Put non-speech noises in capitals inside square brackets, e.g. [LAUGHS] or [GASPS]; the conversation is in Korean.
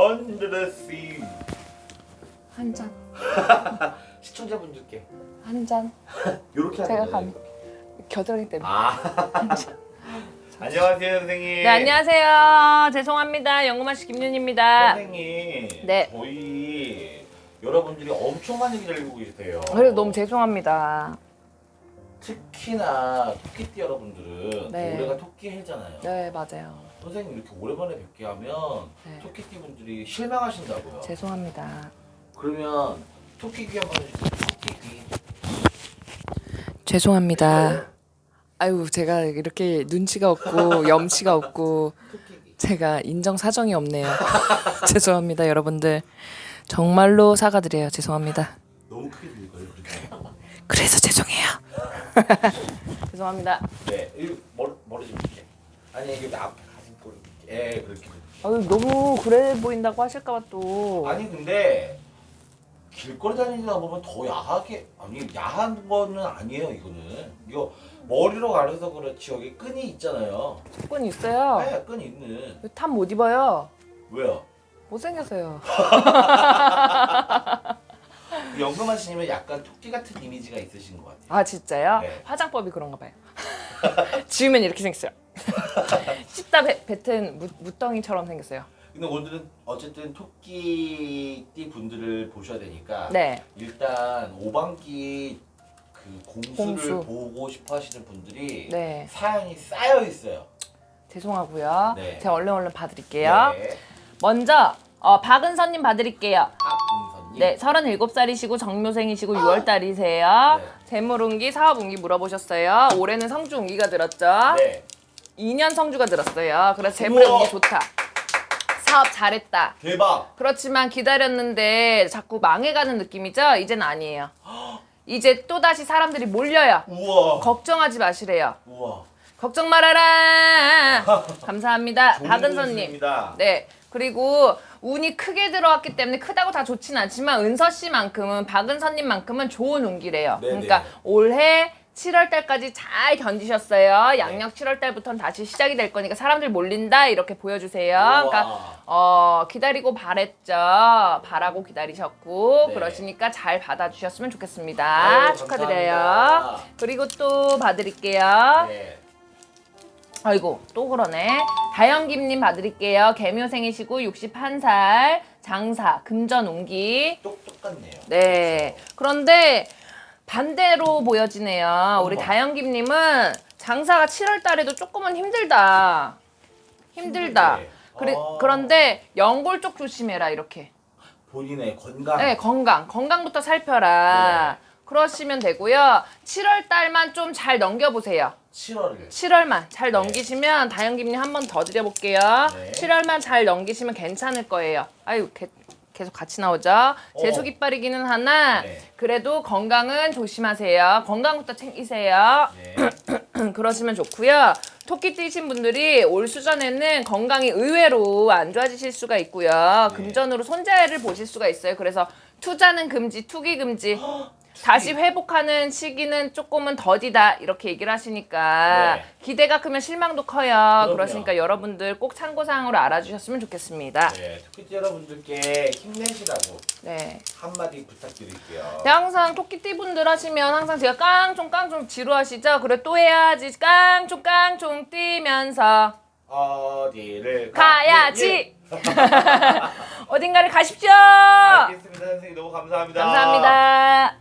under the sea. 한 잔. [LAUGHS] 시청자분들께 한 잔. [LAUGHS] 이렇게 제가 하는 거예요. 겨드랑이 때문에. 아. [LAUGHS] 안녕하세요 선생님. 네 안녕하세요. 죄송합니다. 연구마씨 김윤입니다. 선생님. 네. 저희 여러분들이 엄청 많이 기다리고 계세요. 그래도 너무 죄송합니다. 특히나 토끼띠 여러분들은 네. 올해가 토끼 해잖아요. 네 맞아요. 선생님 이렇게 오랜만에 뵙게 하면 네. 토끼띠 분들이 실망하신다고요. 죄송합니다. 그러면 토끼귀 한번 해주세요. 토끼귀. 죄송합니다. 아유 제가 이렇게 눈치가 없고 [LAUGHS] 염치가 없고 토끼귀. 제가 인정 사정이 없네요. [LAUGHS] 죄송합니다 여러분들. 정말로 사과드려요. 죄송합니다. 너무 크게 들릴까요? 그렇게? 그래서 죄송해요. [LAUGHS] 죄송합니다. 네, 이 머리 머리 좀 이렇게. 아니 여기 앞에 가슴 꼴 이렇게. 예, 그렇게. 아유 너무 그래 보인다고 하실까봐 또. 아니 근데 길거리 다니다 보면 더 야하게 아니 야한 거는 아니에요 이거는 이거 머리로 가려서 그렇지 여기 끈이 있잖아요. 끈 있어요. 네, 끈 있는. 탑 못 입어요. 왜요? 못생겨서요. [LAUGHS] 씨님은 약간 토끼 같은 이미지가 있으신 것 같아요. 아 진짜요? 네. 화장법이 그런가 봐요. [LAUGHS] 지우면 이렇게 생겼어요. [LAUGHS] 씻다 뱉- 뱉은 무, 무덩이처럼 생겼어요. 근데 오늘은 어쨌든 토끼띠 분들을 보셔야 되니까 네. 일단 오반기 그 공수를 공수. 보고 싶어 하시는 분들이 네. 사연이 쌓여 있어요. 죄송하고요. 네. 제가 얼른 얼른 봐드릴게요. 네. 먼저 어, 박은선님 봐드릴게요. 박은선 님. 네, 37살이시고 정묘생이시고 6월달이세요. 네. 재물운기, 사업운기 물어보셨어요. 올해는 성주운기가 들었죠. 네. 2년 성주가 들었어요. 그래서 재물의 우와. 운기 좋다. 사업 잘했다. 대박. 그렇지만 기다렸는데 자꾸 망해가는 느낌이죠? 이젠 아니에요. [GASPS] 이제 또다시 사람들이 몰려요. 우와. 걱정하지 마시래요. 우와. 걱정 말아라. [LAUGHS] 감사합니다. 뉴스입니다. 네. 그리고 운이 크게 들어왔기 때문에 크다고 다 좋진 않지만 은서 씨만큼은 박은서님만큼은 좋은 운기래요. 네네. 그러니까 올해 7월 달까지 잘 견디셨어요. 양력 7월 달부터는 다시 시작이 될 거니까 사람들 몰린다 이렇게 보여주세요. 우와. 그러니까 어, 기다리고 바랬죠. 바라고 기다리셨고 네. 그러시니까 잘 받아주셨으면 좋겠습니다. 아유, 축하드려요. 감사합니다. 그리고 또 봐드릴게요. 네. 아이고 또 그러네. 다영김님 봐드릴게요. 개묘생이시고 61살 장사 금전 운기. 똑 똑같네요. 네. 그런데 반대로 보여지네요. 우리. 다영김님은 장사가 7월 달에도 조금은 힘들다. 힘들다. 그래, 아. 그런데 연골 쪽 조심해라 이렇게. 본인의 건강. 네, 건강. 건강부터 살펴라. 네. 그러시면 되고요. 7월 달만 좀 잘 넘겨보세요. 7월을. 7월만 잘 넘기시면 다영김님 한 번 더 드려볼게요. 네. 7월만 잘 넘기시면 괜찮을 거예요. 아유 개- 계속 같이 나오죠. 재수 깃발이기는 하나 네. 그래도 건강은 조심하세요. 건강부터 챙기세요. 네. [CLEARS THROAT] 그러시면 좋고요. 토끼 띠신 분들이 올 수전에는 건강이 의외로 안 좋아지실 수가 있고요. 네. 금전으로 손재를 보실 수가 있어요. 그래서 투자는 금지, 투기 금지. 다시 회복하는 시기는 조금은 더디다 이렇게 얘기를 하시니까 네. 기대가 크면 실망도 커요. 그럼요. 그러시니까 여러분들 꼭 참고사항으로 알아주셨으면 좋겠습니다. 네. 토끼띠 여러분들께 힘내시라고 네. 한마디 부탁드릴게요. 네, 항상 토끼띠 분들 하시면 항상 제가 깡총 깡총 지루하시죠? 그래 또 해야지 깡총 깡총 뛰면서 어디를 가야지 [LAUGHS] 어딘가를 가십시오. 알겠습니다 선생님 너무 감사합니다. 감사합니다.